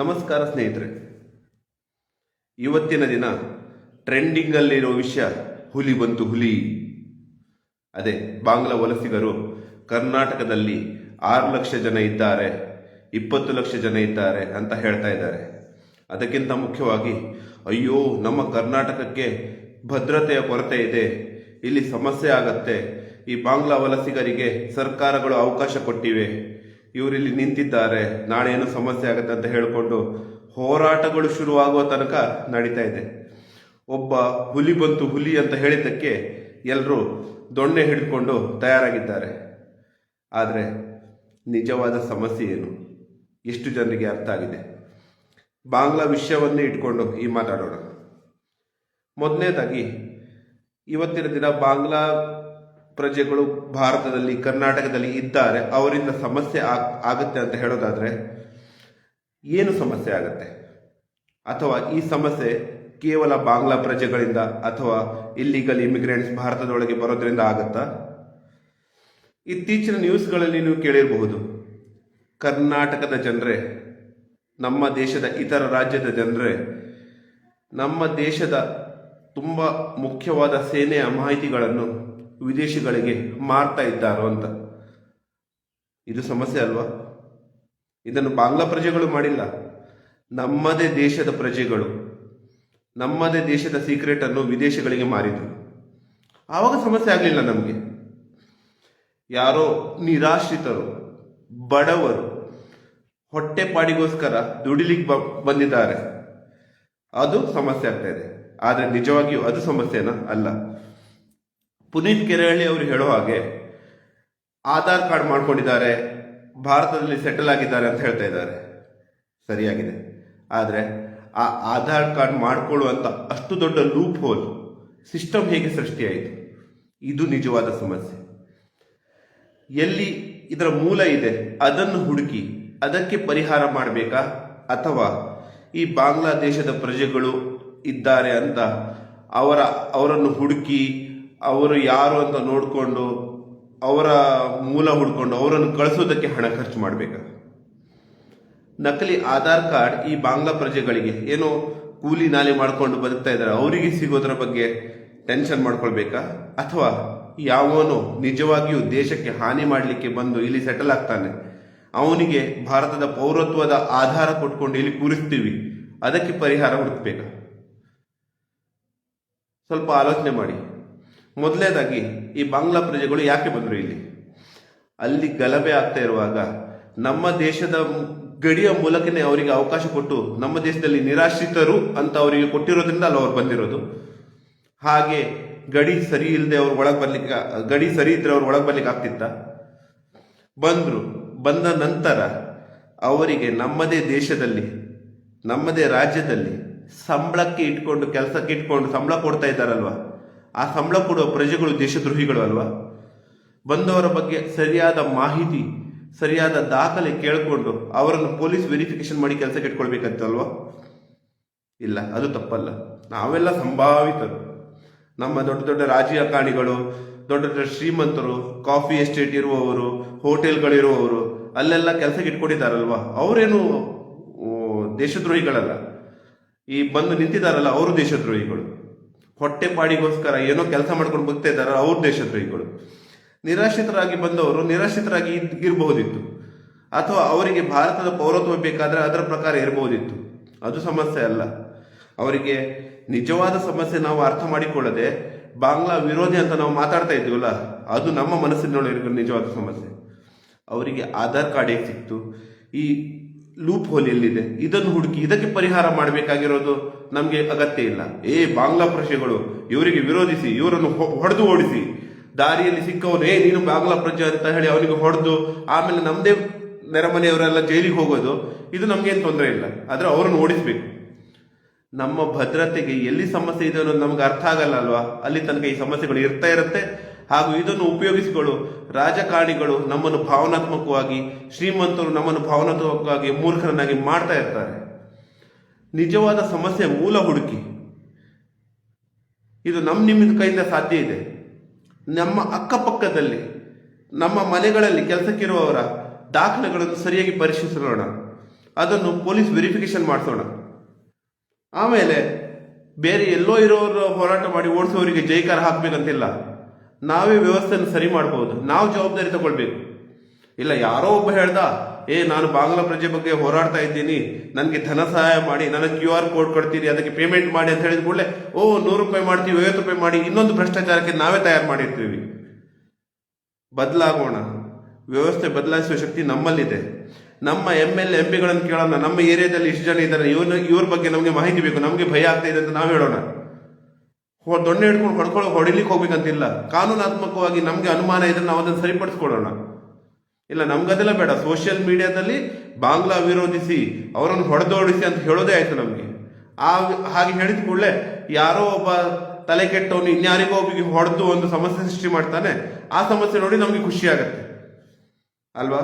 ನಮಸ್ಕಾರ ಸ್ನೇಹಿತರೆ. ಇವತ್ತಿನ ದಿನ ಟ್ರೆಂಡಿಂಗಲ್ಲಿರೋ ವಿಷಯ ಹುಲಿ ಬಂತು ಹುಲಿ. ಅದೇ ಬಾಂಗ್ಲಾ ವಲಸಿಗರು ಕರ್ನಾಟಕದಲ್ಲಿ ಆರು ಲಕ್ಷ ಜನ ಇದ್ದಾರೆ, ಇಪ್ಪತ್ತು ಲಕ್ಷ ಜನ ಇದ್ದಾರೆ ಅಂತ ಹೇಳ್ತಾ ಇದ್ದಾರೆ. ಅದಕ್ಕಿಂತ ಮುಖ್ಯವಾಗಿ, ಅಯ್ಯೋ, ನಮ್ಮ ಕರ್ನಾಟಕಕ್ಕೆ ಭದ್ರತೆಯ ಕೊರತೆ ಇದೆ, ಇಲ್ಲಿ ಸಮಸ್ಯೆ ಆಗತ್ತೆ, ಈ ಬಾಂಗ್ಲಾ ವಲಸಿಗರಿಗೆ ಸರ್ಕಾರಗಳು ಅವಕಾಶ ಕೊಟ್ಟಿವೆ ಇವರಿಲ್ಲಿ ನಿಂತಿದ್ದಾರೆ. ನಾಳೆ ಏನು ಸಮಸ್ಯೆ ಆಗುತ್ತೆ ಅಂತ ಹೇಳಿಕೊಂಡು ಹೋರಾಟಗಳು ಶುರುವಾಗುವ ತನಕ ನಡೀತಾ ಇದೆ. ಒಬ್ಬ ಹುಲಿ ಬಂತು ಹುಲಿ ಅಂತ ಹೇಳಿದ್ದಕ್ಕೆ ಎಲ್ಲರೂ ದೊಣ್ಣೆ ಹಿಡ್ಕೊಂಡು ತಯಾರಾಗಿದ್ದಾರೆ. ಆದರೆ ನಿಜವಾದ ಸಮಸ್ಯೆ ಏನು? ಎಷ್ಟು ಜನರಿಗೆ ಅರ್ಥ ಆಗಿದೆ? ಬಾಂಗ್ಲಾ ವಿಷಯವನ್ನೇ ಇಟ್ಕೊಂಡು ಈ ಮಾತಾಡೋಣ. ಮೊದಲನೇದಾಗಿ, ಇವತ್ತಿನ ದಿನ ಬಾಂಗ್ಲಾ ಪ್ರಜೆಗಳು ಭಾರತದಲ್ಲಿ, ಕರ್ನಾಟಕದಲ್ಲಿ ಇದ್ದಾರೆ, ಅವರಿಂದ ಸಮಸ್ಯೆ ಆಗ್- ಆಗುತ್ತೆ ಅಂತ ಹೇಳೋದಾದರೆ, ಏನು ಸಮಸ್ಯೆ ಆಗುತ್ತೆ? ಅಥವಾ ಈ ಸಮಸ್ಯೆ ಕೇವಲ ಬಾಂಗ್ಲಾ ಪ್ರಜೆಗಳಿಂದ ಅಥವಾ ಇಲ್ಲಿಗಲ್ ಇಮಿಗ್ರೆಂಟ್ಸ್ ಭಾರತದೊಳಗೆ ಬರೋದ್ರಿಂದ ಆಗುತ್ತಾ? ಇತ್ತೀಚಿನ ನ್ಯೂಸ್ಗಳಲ್ಲಿ ನೀವು ಕೇಳಿರಬಹುದು, ಕರ್ನಾಟಕದ ಜನರೇ, ನಮ್ಮ ದೇಶದ ಇತರ ರಾಜ್ಯದ ಜನರೇ, ನಮ್ಮ ದೇಶದ ತುಂಬ ಮುಖ್ಯವಾದ ಸೇನೆಯ ಮಾಹಿತಿಗಳನ್ನು ವಿದೇಶಿಗಳಿಗೆ ಮಾರ್ತಾ ಇದ್ದಾರೋ ಅಂತ. ಇದು ಸಮಸ್ಯೆ ಅಲ್ವಾ? ಇದನ್ನು ಬಾಂಗ್ಲಾ ಪ್ರಜೆಗಳು ಮಾಡಿಲ್ಲ. ನಮ್ಮದೇ ದೇಶದ ಪ್ರಜೆಗಳು. ನಮ್ಮದೇ ದೇಶದ ಸೀಕ್ರೆಟ್ ಅನ್ನು ವಿದೇಶಗಳಿಗೆ ಮಾರಿದ್ರು. ಆವಾಗ ಸಮಸ್ಯೆ ಆಗಲಿಲ್ಲ ನಮಗೆ. ಯಾರೋ ನಿರಾಶ್ರಿತರು, ಬಡವರು ಹೊಟ್ಟೆಪಾಡಿಗೋಸ್ಕರ ದುಡಿಲಿಕ್ಕೆ ಬ, ಬಂದಿದ್ದಾರೆ. ಅದು ಸಮಸ್ಯೆ ಆಗ್ತಾ ಇದೆ. ಆದರೆ ನಿಜವಾಗಿಯೂ ಅದು ಸಮಸ್ಯೆನಾ? ಅಲ್ಲ. ಪುನೀತ್ ಕೆರೆಹಳ್ಳಿ ಅವರು ಹೇಳೋ ಹಾಗೆ ಆಧಾರ್ ಕಾರ್ಡ್ ಮಾಡ್ಕೊಂಡಿದ್ದಾರೆ, ಭಾರತದಲ್ಲಿ ಸೆಟಲ್ ಆಗಿದ್ದಾರೆ ಅಂತ ಹೇಳ್ತಾ ಇದ್ದಾರೆ. ಸರಿಯಾಗಿದೆ. ಆದರೆ ಆ ಆಧಾರ್ ಕಾರ್ಡ್ ಮಾಡ್ಕೊಳ್ಳುವಂತ ಅಷ್ಟು ದೊಡ್ಡ ಲೂಪ್ ಹೋಲ್ ಸಿಸ್ಟಮ್ ಹೇಗೆ ಸೃಷ್ಟಿಯಾಯಿತು? ಇದು ನಿಜವಾದ ಸಮಸ್ಯೆ. ಎಲ್ಲಿ ಇದರ ಮೂಲ ಇದೆ, ಅದನ್ನು ಹುಡುಕಿ ಅದಕ್ಕೆ ಪರಿಹಾರ ಮಾಡಬೇಕಾ? ಅಥವಾ ಈ ಬಾಂಗ್ಲಾದೇಶದ ಪ್ರಜೆಗಳು ಇದ್ದಾರೆ ಅಂತ ಅವರ ಅವರನ್ನು ಹುಡುಕಿ ಅವರು ಯಾರು ಅಂತ ನೋಡಿಕೊಂಡು ಅವರ ಮೂಲ ಹುಡ್ಕೊಂಡು ಅವರನ್ನು ಕಳಿಸೋದಕ್ಕೆ ಹಣ ಖರ್ಚು ಮಾಡಬೇಕಾ? ನಕಲಿ ಆಧಾರ್ ಕಾರ್ಡ್ ಈ ಬಾಂಗ್ಲಾ ಪ್ರಜೆಗಳಿಗೆ ಏನೋ ಕೂಲಿ ನಾಲಿ ಮಾಡಿಕೊಂಡು ಬದುಕ್ತಾ ಇದ್ದಾರೆ, ಅವರಿಗೆ ಸಿಗೋದ್ರ ಬಗ್ಗೆ ಟೆನ್ಷನ್ ಮಾಡ್ಕೊಳ್ಬೇಕಾ? ಅಥವಾ ಯಾವನು ನಿಜವಾಗಿಯೂ ದೇಶಕ್ಕೆ ಹಾನಿ ಮಾಡಲಿಕ್ಕೆ ಬಂದು ಇಲ್ಲಿ ಸೆಟಲ್ ಆಗ್ತಾನೆ, ಅವನಿಗೆ ಭಾರತದ ಪೌರತ್ವದ ಆಧಾರ ಕೊಟ್ಕೊಂಡು ಇಲ್ಲಿ ಕೂರಿಸ್ತೀವಿ, ಅದಕ್ಕೆ ಪರಿಹಾರ ಹುಡುಕ್ಬೇಕಾ? ಸ್ವಲ್ಪ ಆಲೋಚನೆ ಮಾಡಿ. ಮೊದಲನೇದಾಗಿ ಈ ಬಾಂಗ್ಲಾ ಪ್ರಜೆಗಳು ಯಾಕೆ ಬಂದರು ಇಲ್ಲಿ? ಅಲ್ಲಿ ಗಲಭೆ ಆಗ್ತಾ ಇರುವಾಗ ನಮ್ಮ ದೇಶದ ಗಡಿಯ ಮೂಲಕನೇ ಅವರಿಗೆ ಅವಕಾಶ ಕೊಟ್ಟು ನಮ್ಮ ದೇಶದಲ್ಲಿ ನಿರಾಶ್ರಿತರು ಅಂತ ಅವರಿಗೆ ಕೊಟ್ಟಿರೋದ್ರಿಂದ ಅಲ್ಲಿ ಅವ್ರು ಬಂದಿರೋದು. ಹಾಗೆ ಗಡಿ ಸರಿ ಇಲ್ಲದೆ ಅವ್ರು ಒಳಗೆ ಬರ್ಲಿಕ್ಕೆ, ಗಡಿ ಸರಿ ಇದ್ರೆ ಅವ್ರು ಒಳಗೆ ಬರ್ಲಿಕ್ಕೆ ಆಗ್ತಿತ್ತ? ಬಂದರು. ಬಂದ ನಂತರ ಅವರಿಗೆ ನಮ್ಮದೇ ದೇಶದಲ್ಲಿ, ನಮ್ಮದೇ ರಾಜ್ಯದಲ್ಲಿ ಸಂಬಳಕ್ಕೆ ಇಟ್ಕೊಂಡು, ಕೆಲಸಕ್ಕೆ ಇಟ್ಕೊಂಡು ಸಂಬಳ ಕೊಡ್ತಾ ಇದ್ದಾರಲ್ವಾ? ಆ ಸಂಬಳ ಕೊಡುವ ಪ್ರಜೆಗಳು ದೇಶದ್ರೋಹಿಗಳು ಅಲ್ವಾ? ಬಂದವರ ಬಗ್ಗೆ ಸರಿಯಾದ ಮಾಹಿತಿ, ಸರಿಯಾದ ದಾಖಲೆ ಕೇಳಿಕೊಂಡು ಅವರನ್ನು ಪೊಲೀಸ್ ವೆರಿಫಿಕೇಶನ್ ಮಾಡಿ ಕೆಲಸಕ್ಕೆ ಇಟ್ಕೊಳ್ಬೇಕಂತಲ್ವಾ ಇಲ್ಲ, ಅದು ತಪ್ಪಲ್ಲ. ನಾವೆಲ್ಲ ಸಂಭಾವಿತರು. ನಮ್ಮ ದೊಡ್ಡ ದೊಡ್ಡ ರಾಜಕಾರಣಿಗಳು ದೊಡ್ಡ ದೊಡ್ಡ ಶ್ರೀಮಂತರು, ಕಾಫಿ ಎಸ್ಟೇಟ್ ಇರುವವರು, ಹೋಟೆಲ್ಗಳಿರುವವರು, ಅಲ್ಲೆಲ್ಲ ಕೆಲಸಕ್ಕೆ ಇಟ್ಕೊಂಡಿದ್ದಾರಲ್ವಾ? ಅವರೇನು ದೇಶದ್ರೋಹಿಗಳಲ್ಲ. ಈ ಬಂದು ನಿಂತಿದ್ದಾರಲ್ಲ, ಅವರು ದೇಶದ್ರೋಹಿಗಳು. ಹೊಟ್ಟೆಪಾಡಿಗೋಸ್ಕರ ಏನೋ ಕೆಲಸ ಮಾಡ್ಕೊಂಡು ಬರ್ತಾ ಇದ್ದಾರೆ ಅವ್ರ ದೇಶದ್ರೋಹಿಗಳು. ನಿರಾಶ್ರಿತರಾಗಿ ಬಂದವರು ನಿರಾಶ್ರಿತರಾಗಿ ಇರಬಹುದಿತ್ತು. ಅಥವಾ ಅವರಿಗೆ ಭಾರತದ ಪೌರತ್ವ ಬೇಕಾದ್ರೆ ಅದರ ಪ್ರಕಾರ ಇರಬಹುದಿತ್ತು. ಅದು ಸಮಸ್ಯೆ ಅಲ್ಲ. ಅವರಿಗೆ ನಿಜವಾದ ಸಮಸ್ಯೆ ನಾವು ಅರ್ಥ ಮಾಡಿಕೊಳ್ಳದೆ ಬಾಂಗ್ಲಾ ವಿರೋಧಿ ಅಂತ ನಾವು ಮಾತಾಡ್ತಾ ಇದ್ದೀವಲ್ಲ ಅದು ನಮ್ಮ ಮನಸ್ಸಿನೊಳಗಿರೋ ನಿಜವಾದ ಸಮಸ್ಯೆ. ಅವರಿಗೆ ಆಧಾರ್ ಕಾರ್ಡ್ ಹೇಗೆ ಸಿಕ್ತು? ಈ ಲೂಪ್ ಹೋಲ್ ಎಲ್ಲಿದೆ? ಇದನ್ನು ಹುಡುಕಿ ಇದಕ್ಕೆ ಪರಿಹಾರ ಮಾಡಬೇಕಾಗಿರೋದು ನಮಗೆ ಅಗತ್ಯ ಇಲ್ಲ. ಏ ಬಾಂಗ್ಲಾ ಪ್ರಜೆಗಳು, ಇವರಿಗೆ ವಿರೋಧಿಸಿ, ಇವರನ್ನು ಹೊಡೆದು ಓಡಿಸಿ. ದಾರಿಯಲ್ಲಿ ಸಿಕ್ಕವನು, ಏ, ನೀನು ಬಾಂಗ್ಲಾ ಪ್ರಜೆ ಅಂತ ಹೇಳಿ ಅವನಿಗೆ ಹೊಡೆದು, ಆಮೇಲೆ ನಮ್ಮದೇ ನೆರೆಮನೆಯವರೆಲ್ಲ ಜೈಲಿಗೆ ಹೋಗೋದು, ಇದು ನಮಗೇನು ತೊಂದರೆ ಇಲ್ಲ. ಆದರೆ ಅವರನ್ನು ಓಡಿಸ್ಬೇಕು. ನಮ್ಮ ಭದ್ರತೆಗೆ ಎಲ್ಲಿ ಸಮಸ್ಯೆ ಇದೆ ಅನ್ನೋದು ನಮ್ಗೆ ಅರ್ಥ ಆಗಲ್ಲ ಅಲ್ವಾ? ಅಲ್ಲಿ ತನಕ ಈ ಸಮಸ್ಯೆಗಳು ಇರ್ತಾ ಇರುತ್ತೆ. ಹಾಗೂ ಇದನ್ನು ಉಪಯೋಗಿಸಿಕೊಳ್ಳು. ರಾಜಕಾರಣಿಗಳು ನಮ್ಮನ್ನು ಭಾವನಾತ್ಮಕವಾಗಿ, ಶ್ರೀಮಂತರು ನಮ್ಮನ್ನು ಭಾವನಾತ್ಮಕವಾಗಿ ಮೂರ್ಖರನ್ನಾಗಿ ಮಾಡ್ತಾ ಇರ್ತಾರೆ. ನಿಜವಾದ ಸಮಸ್ಯೆ ಮೂಲ ಹುಡುಕಿ. ಇದು ನಮ್ಮ ನಿಮ್ಮ ಕೈಯಿಂದ ಸಾಧ್ಯ ಇದೆ. ನಮ್ಮ ಅಕ್ಕಪಕ್ಕದಲ್ಲಿ, ನಮ್ಮ ಮನೆಗಳಲ್ಲಿ ಕೆಲಸಕ್ಕಿರುವವರ ದಾಖಲೆಗಳನ್ನು ಸರಿಯಾಗಿ ಪರಿಶೀಲಿಸೋಣ. ಅದನ್ನು ಪೊಲೀಸ್ ವೆರಿಫಿಕೇಶನ್ ಮಾಡಿಸೋಣ. ಆಮೇಲೆ ಬೇರೆ ಎಲ್ಲೋ ಇರೋರು ಹೋರಾಟ ಮಾಡಿ ಓಡಿಸೋರಿಗೆ ಜೈಕಾರ ಹಾಕಬೇಕಂತಿಲ್ಲ. ನಾವೇ ವ್ಯವಸ್ಥೆಯನ್ನು ಸರಿ ಮಾಡ್ಬೋದು. ನಾವು ಜವಾಬ್ದಾರಿ ತಗೊಳ್ಬೇಕು. ಇಲ್ಲ, ಯಾರೋ ಒಬ್ಬ ಹೇಳ್ದ ಏ, ನಾನು ಬಾಂಗ್ಲಾ ಪ್ರಜೆ ಬಗ್ಗೆ ಹೋರಾಡ್ತಾ ಇದ್ದೀನಿ. ನನಗೆ ಧನ ಸಹಾಯ ಮಾಡಿ, ನನಗೆ ಕ್ಯೂ ಆರ್ ಕೋಡ್ ಕೊಡ್ತೀರಿ, ಅದಕ್ಕೆ ಪೇಮೆಂಟ್ ಮಾಡಿ ಅಂತ ಹೇಳಿದ ಕೂಡಲೇ, ಓ, ನೂರು ರೂಪಾಯಿ ಮಾಡ್ತೀವಿ, ಐವತ್ತು ರೂಪಾಯಿ ಮಾಡಿ, ಇನ್ನೊಂದು ಭ್ರಷ್ಟಾಚಾರಕ್ಕೆ ನಾವೇ ತಯಾರು ಮಾಡಿರ್ತೀವಿ. ಬದಲಾಗೋಣ. ವ್ಯವಸ್ಥೆ ಬದಲಾಯಿಸುವ ಶಕ್ತಿ ನಮ್ಮಲ್ಲಿದೆ. ನಮ್ಮ ಎಂ ಎಲ್ ಎಂ ಪಿಗಳನ್ನು ಕೇಳೋಣ. ನಮ್ಮ ಏರಿಯಾದಲ್ಲಿ ಇಷ್ಟು ಜನ ಇದ್ದಾರೆ. ಇವನ, ಇವ್ರ ಬಗ್ಗೆ ನಮಗೆ ಮಾಹಿತಿ ಬೇಕು. ನಮಗೆ ಭಯ ಆಗ್ತಾ ಇದೆ ಅಂತ ನಾವು ಹೇಳೋಣ. ದೊಣ್ಣೆ ಹಿಡ್ಕೊಂಡು ಹೊಡ್ಕೊಳ್ಳೋ ಹೊಡಿಲಿಕ್ಕೆ ಹೋಗ್ಬೇಕಂತಿಲ್ಲ. ಕಾನೂನಾತ್ಮಕವಾಗಿ ನಮಗೆ ಅನುಮಾನ ಇದ್ರೆ ನಾವು ಅದನ್ನು ಸರಿಪಡಿಸ್ಕೊಳ್ಳೋಣ ಇಲ್ಲ, ನಮ್ಗದೆಲ್ಲ ಬೇಡ. ಸೋಷಿಯಲ್ ಮೀಡಿಯಾದಲ್ಲಿ ಬಾಂಗ್ಲಾ ವಿರೋಧಿಸಿ ಅವರನ್ನು ಹೊಡೆದೋಡಿಸಿ ಅಂತ ಹೇಳೋದೇ ಆಯ್ತು ನಮಗೆ. ಆ ಹಾಗೆ ಹೇಳಿದ ಕೂಡಲೇ ಯಾರೋ ಒಬ್ಬ ತಲೆ ಕೆಟ್ಟವನು ಇನ್ಯಾರಿಗೋ ಒಬ್ಬರಿಗೆ ಹೊಡೆದು ಒಂದು ಸಮಸ್ಯೆ ಸೃಷ್ಟಿ ಮಾಡ್ತಾನೆ, ಆ ಸಮಸ್ಯೆ ನೋಡಿ ನಮಗೆ ಖುಷಿ ಆಗುತ್ತೆ. ಅಲ್ವಾ?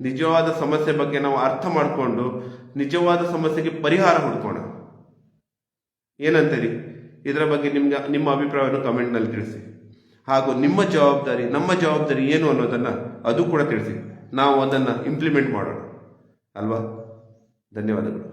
ನಿಜವಾದ ಸಮಸ್ಯೆ ಬಗ್ಗೆ ನಾವು ಅರ್ಥ ಮಾಡಿಕೊಂಡು ನಿಜವಾದ ಸಮಸ್ಯೆಗೆ ಪರಿಹಾರ ಹುಡ್ಕೋಣ. ಏನಂತೀರಿ? ಇದರ ಬಗ್ಗೆ ನಿಮ್ಗೆ, ನಿಮ್ಮ ಅಭಿಪ್ರಾಯವನ್ನು ಕಮೆಂಟ್ನಲ್ಲಿ ತಿಳಿಸಿ. ಹಾಗೂ ನಿಮ್ಮ ಜವಾಬ್ದಾರಿ, ನಮ್ಮ ಜವಾಬ್ದಾರಿ ಏನು ಅನ್ನೋದನ್ನು ಅದು ಕೂಡ ತಿಳಿಸಿ. ನಾವು ಅದನ್ನು ಇಂಪ್ಲಿಮೆಂಟ್ ಮಾಡೋಣ. ಅಲ್ವಾ? ಧನ್ಯವಾದಗಳು.